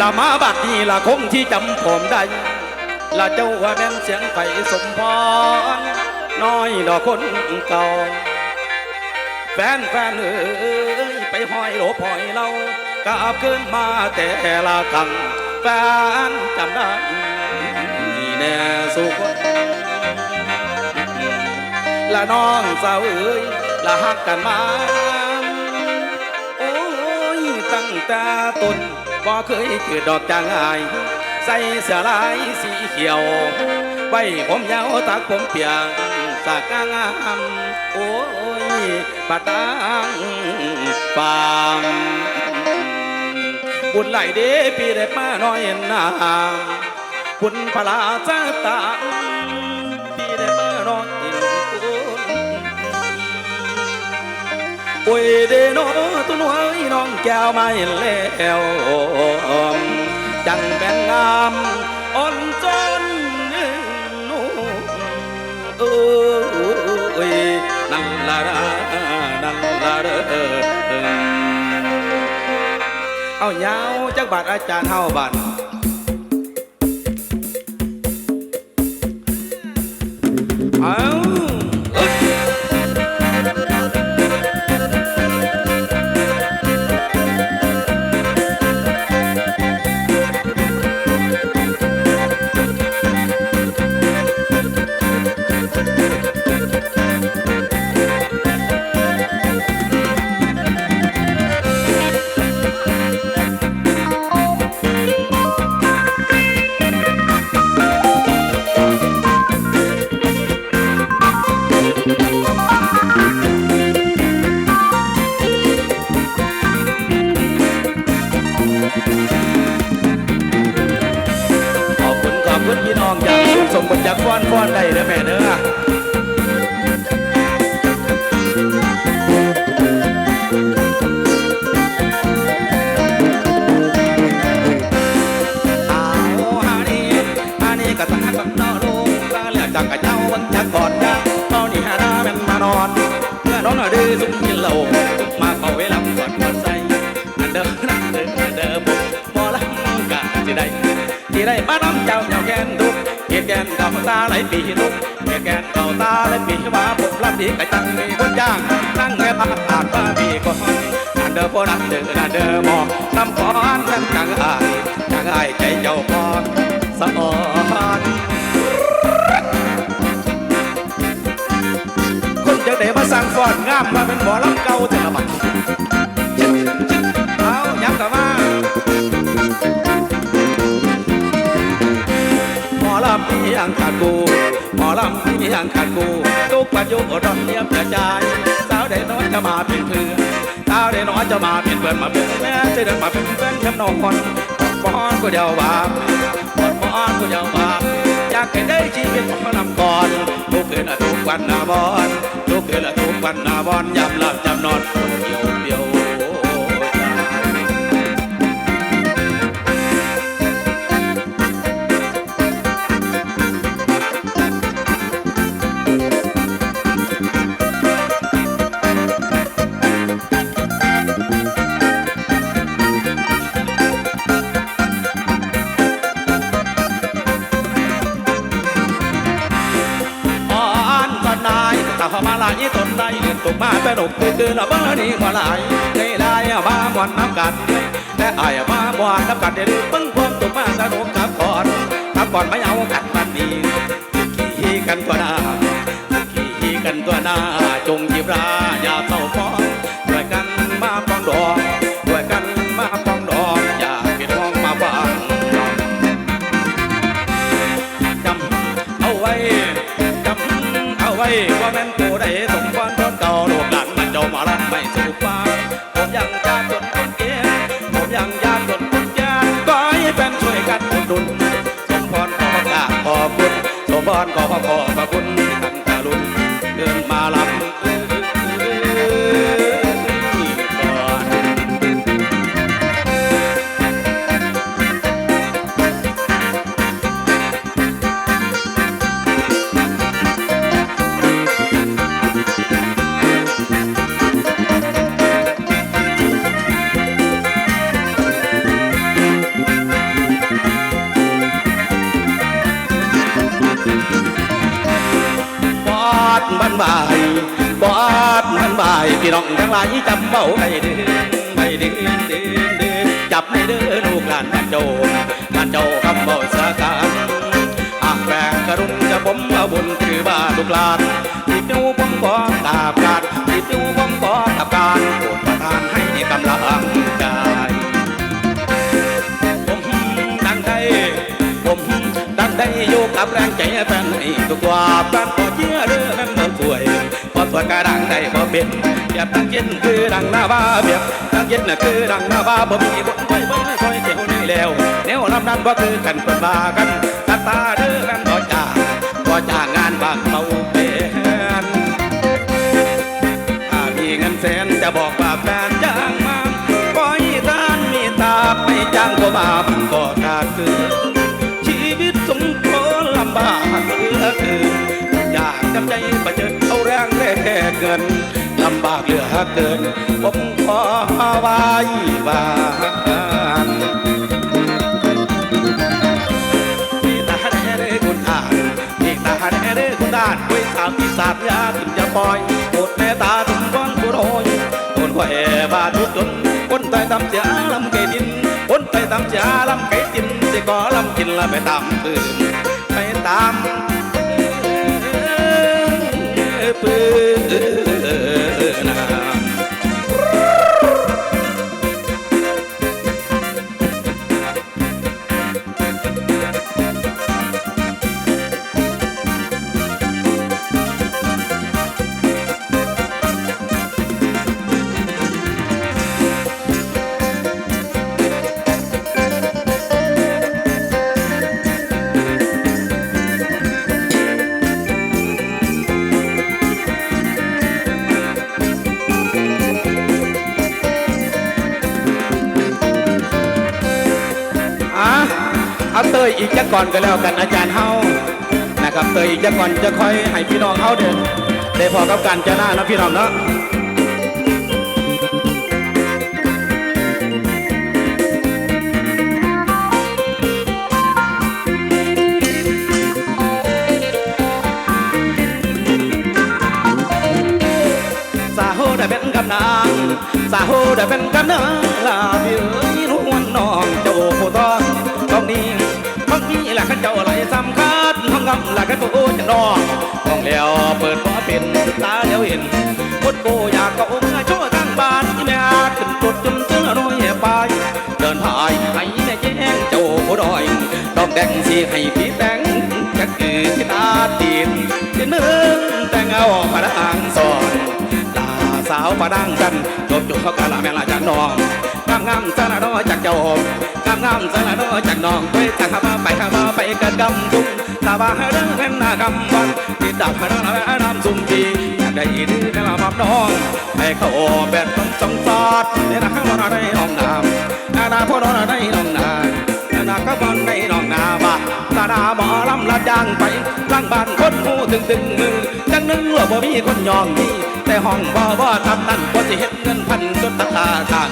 ละมาบัดนี้ละคงที่จำผมได้ละเจ้าว่าแม่นเสียงไก่สมพรน้อยดอกคนเก่า แฟนแฟนเอ้ยไปห้อยโหลพอยเรากลับขึ้นมาแต่ละครั้งแฟนจำได้นี่แน่สุขละน้องสาวเอ้ยละหักกันมา ตั้งแต่ต้นบ่เคยเกิดดอกจางอาย ใส่เสื้อลายสีเขียว ไว้ผมยาวตักผมเปียกสากงามโอ้ยปะตังฟามบุญไหลเด้ปีได้มาน้อยนาบุญพลาจ้าตาปี โอ้ยเดโนตุนหวยน้องแก้วไมาเห็นแล้วจังเป็นงามอ่อนจนนูเอ้ยนั่นละละนั่นละเด้อเอายาวจักบาทอาจารย์เฮาบา ขอบคุณขอบคุณพี่น้องจากสุขสมบัติจากฟ้อนฟ้อนได้เด้อแม่เด้อเอาฮานี่ฮานี่กะตากับนอลูกตาเหลือจากกะเจ้าวันจากก่อนยาเมานี่ฮานาเป็นมานอนเมื่อน้องน่ะดื้อสุกกินเหล้ามาเข้า ที่ได้มาน้ำเจ้าเจ้าแกนดุกเหตุแกนเก่าตาไหลปีดุกเหตุแกนเก่าตาไหลปีว่าผมรับดีกะจังมีคนจ้างนั่งแง่พาผ่านว่ามีก่อนอันเดอร์โพนันเดอร์อันเดอร์มองน้ำก้อนนั่นจังอายจังอายใจเจ้าก่อนสะออนคนจะได้มาสั่งฟอนงามมาเป็นหมอลำเก่าแต่ละบัด ย่างขาดกูหมอลำมีอย่างขาดกูทุกปัจจุบันร้อนเลียมกระจายสาวได้น้อยจะมาเป็นเพื่อนสาวได้น้อยจะมาเป็นเพื่อนมาเป็นแม่จะเดินมาเป็นเพื่อนย้ำนองคนปอนก็เดียวบาปอนปอนก็เดียวบาปอยากให้ได้ชีวิตหมอลำก่อนทุกคืนละทุกวันนาบอนทุกคืนละทุกวันนาบอนยำหลับยำนอนคนเดียว ตกคือคือละเบอร์นี้มาลายในลายมาหมอนน้ำกัดและอายมาหมอนน้ำกัดเดือดเพิ่งความตุกมาแต่ดกกับก่อนกับก่อนไม่เอากันมันดีขี่กันตัวหน้าขี่กันตัวหน้าจงหยิบร่า เด้อลูกหลานบ้านโจบ้านโจคำเบาสาการหากแฝงกรุณจะผมเอาบุญคือบ้านลูกหลานที่นิ้วผมขอกราบการที่นิ้วผมขอกับการโปรดประทานให้กำลังใจผมดังได้ผมดังได้อยู่กับแรงใจแฟนให้ทุกว่าแฟนก็เชื่อเรื่องนั้น สวยก็ดังได้บ่เป็นเปรียบดังเย็นคือดังหน้าบ้าเปรียบดังเย็นน่ะคือดังหน้าบ้าบ่มีคนไว้ไว้คอยเกี่ยวนี่แล้วแนวลำนั้นบ่คือกันเปิดบากันตาตาเด้อแฟนบ่จ้าบ่จ้างงานบางเบาเป็นถ้ามีเงินแสนจะบอกว่าแฟนจ้างมาปล่อยทานมีตาไม่จ้างก็บาปก็ขาดคือ แลกเงินลำบากเหลือเกิน ผมขอไว้วานพี่ตาแน่เด้คุณอ่านพี่ตาแน่เด้คุณอ่านไว้ตามที่สาบยาถึงจะปล่อยโปรดแม่ตาถึงก้อนผู้โรยคนข่อยบาดทุกจนคนไตตำเสียลำไก่ดินคนไตตำเสียลำไก่ดินสิก็ลำกินละไปตามปืนไปตาม ก่อนก็แล้วกันอาจารย์เฮานะครับเตยอีกจักก่อนจะคอยให้พี่น้องเฮาเดินได้พอกับการจะหน้านะพี่น้องเนาะสาโหได้เป็นกำนางสาโหได้เป็นกำนางลาพี่เอ้ยนวลน้องเจ้าผู้ทองต้องนี้ต้องนี้ แหละข้าเจ้าไหลสำคัญห้องงำแหละข้าผู้จะนอห้องแล้วเปิดบ่เป็นตาแล้วเห็นคนโกอยากก็องค์โชว์ทั้งบ้านที่แม่ขึ้นรถจนเจอรอยไปเดินถ่ายให้แม่แจ้งเจ้าผู้ดอยต้องแต่งสีให้พี่แต่งจะคือที่ตาตีนที่เมืองแต่งเอาพระอังสอนลาสาวมาดังกันจบจุเขากะละแม่ละจากน้องามงามสารน้อจากเจ้างามงามสารน้อจากน้องไปจากข้ามาไปข้ามาไปกันกำทุ่งตาบ้าเรื่องแม่นนากำบันติดดับให้เรื่องแม่น้ำซุ่มปีอยากได้ดีแม่ละมับน้องให้เขาแบบต้องจงซอดเดี๋ยวนะข้างบนอะไรน้องน้ำนานาพ่อน้องอะไรน้องนานานาก็บอลในน้องนาบ้าดาหมอลำลาดยางไปล่างบ้านคนหูถึงถึงมือจังนึงว่าบ่มีคนยองนี่แต่ห้องบ่บ่ทำนั่นบ่สิเฮ็ดเงินพันจนตาตาทาง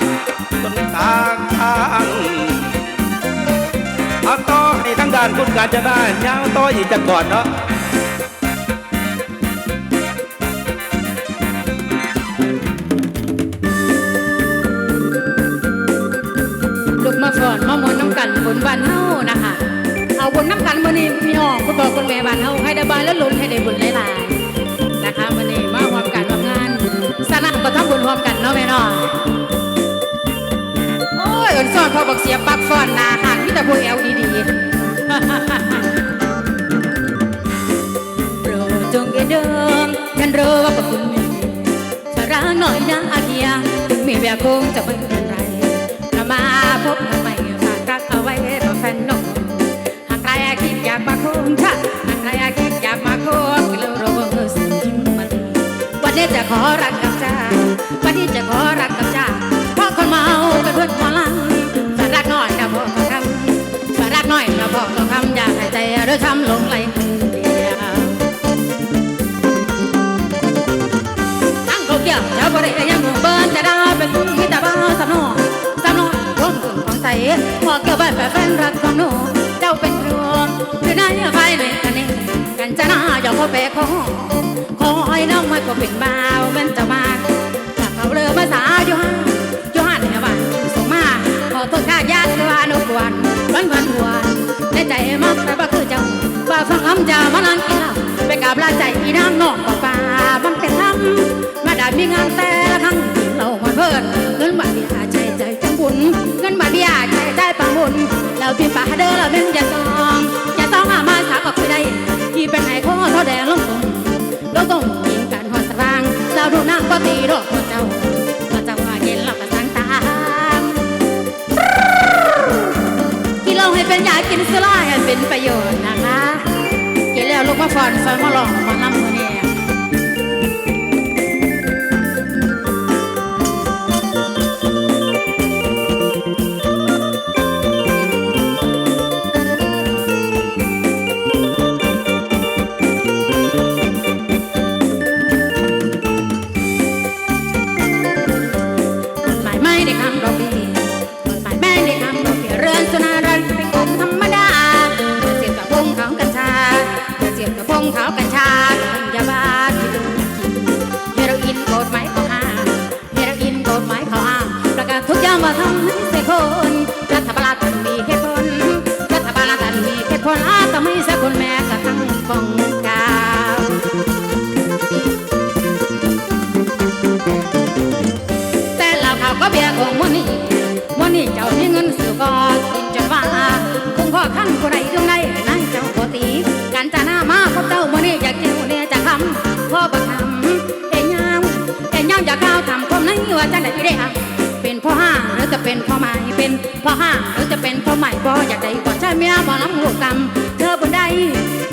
จนตาทางเอาต่อให้ทั้งด้านคุณการจะได้ยาวต่ออีกจักก่อนเนาะลูกมาฝอนมามวนน้ำกันบนบ้านเฮา คุณบอคุณแม่บ้านเฮาให้ได้บ้านแล้วลุ้นให้ได้บุญหลายๆนะคะมื้อนี้มาพร้อมกันร่วมงานสนั่นก็ทำบุญพร้อมกันเนาะแม่เนาะโอ้ยเอ่อนซ่อนพ่อบอกเสียปักฟ้อนนาหันมีแต่พวกแอลดีๆโปรดจงอย่าเดิมฉันรู้ว่าพวกคุณไม่ดีชาระหน่อยนะอาเฮียถึงมีแววคงจะไม่เป็นไรถ้ามาพบกันใหม่ฝากรักเอาไว้กับแฟนนกหากใคร คิดอยากมาคบฉันหากใครคิดอยากมาคบกันแล้วเรบอร์สิ่งที่มันวันนี้จะขอรักกับเจ้าวันนี้จะขอรักกับเจ้าเพราะคนเมากันเพื่อนหมอลังสารักน่อยนะพ่อต้องทำสารักน่อยนะพ่อต้องทำอยากให้ใจเรือช้ำลงไหลเดียวตั้งเขาเกี่ยวเจ้าบริยังหมู่เบิ้นจะได้เป็นผู้ที่ต่บ้าสำนองสำนองรวมกลุ่มของใจพอเกี่ยวบ้านแฟนรัก จ้าพ่อแปะขอขอให้น้องม่ก็เป็นบ่าวมันจะมาถ้าเขาเรือมาสาวอยู่ห้าอยู่ห้าเนี่ยบ้านส่งมาขอโทษข้าญาติที่ว่านกวันวันวันหัวในใจมักแต่ว่าคือเจ้าบ่าวฟังคำเจ้ามานั่งกินเหล้าไปกับลาใจอีนางนอกป่าป่ามันเป็นธรรมาได้มีงานแต่ละครั้งเราหอนเพิ่นเงินบาทเบียใจใจจังบุญเงินบาเบียใจใจปังบุญแล้วพี่ป่าเด้อเราเป็นจะซองจะต้องอามาสาก็คือได้ เป็นไอ้ข้อเท่าแดงลงตรงเราต้องกินกันหอดสว่างเราดูนางปฏิโรคของเจ้าเราจะว่าเย็นเราก็สังตามกินเหล้าให้เป็นยากินสุราให้เป็นประโยชน์นะคะกินแล้วลูกมาฟอนฟอนมาลองมาลำมือ ไว่าจะได้ได้ฮะเป็นพ่อห้างหรือจะเป็นพ่อใหม่เป็นพ่อห้างหรือจะเป็นพ่อใหม่บ่อยากได้ก่อนใช่เมียบ่ล้ำลูกกำเธอบนใด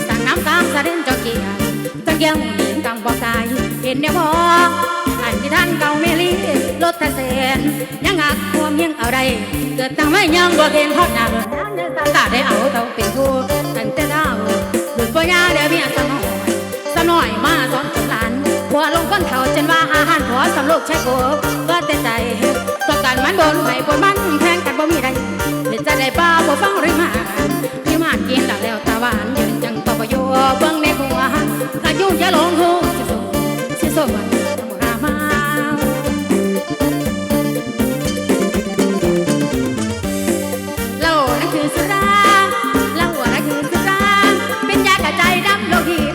สั่งน้ำตามสะเด็นเจ้าเกียร์ตะเกียงหญิงกำบ่กายเห็นเนี่ยบ่อันที่ท่านเก่าเมลีรถทะเสนยังหักความยังอะไร เกิดตั้งไม่ยังบ่เห็นทอดหน้าตาได้เอาเต่าเป็นทู ใช้โกบก็แต่ใจต้องการมันโดนไว้บนมันแข่งกันบ่มีใดเห็นจะได้ป้าบ่ฟังหรือมาพี่มากินแล้วแล้วตาหวานยืนจังต่อประโยชน์เบิ่งในหัวขายุ่งอย่าหลงหูสิสุสิสุวันรามาเหล้านั่นคือสุราเหล้านั่นคือสุราเป็นยากระจายดำโลหิต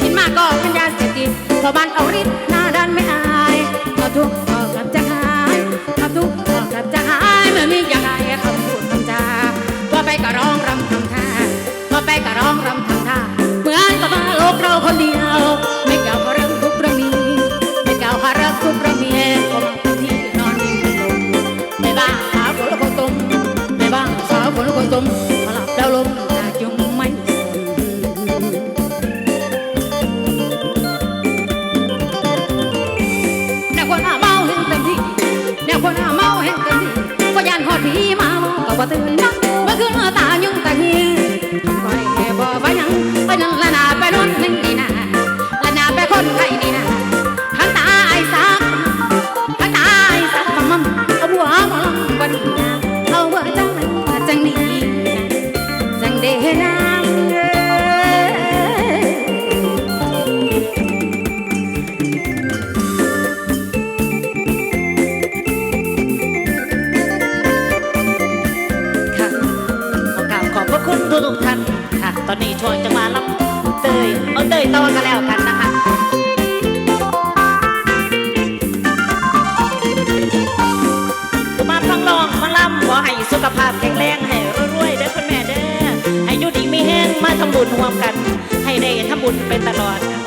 กินมากก็เป็นยาเสพติดพอบ้านเอาฤทธิ์ เต้นก็แล้วกันนะคะมาฟังลองฟังล่ำขอให้สุขภาพแข็งแรงให้รวยๆเด้อคุณแม่เด้อให้อยู่ดีมีแห้งมาทำบุญร่วมกัน ให้ได้ทำบุญไปตลอดค่ะ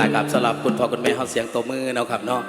ลายครับสำหรับคุณพ่อคุณแม่เขาเสียงตบมือเนาะครับเนาะ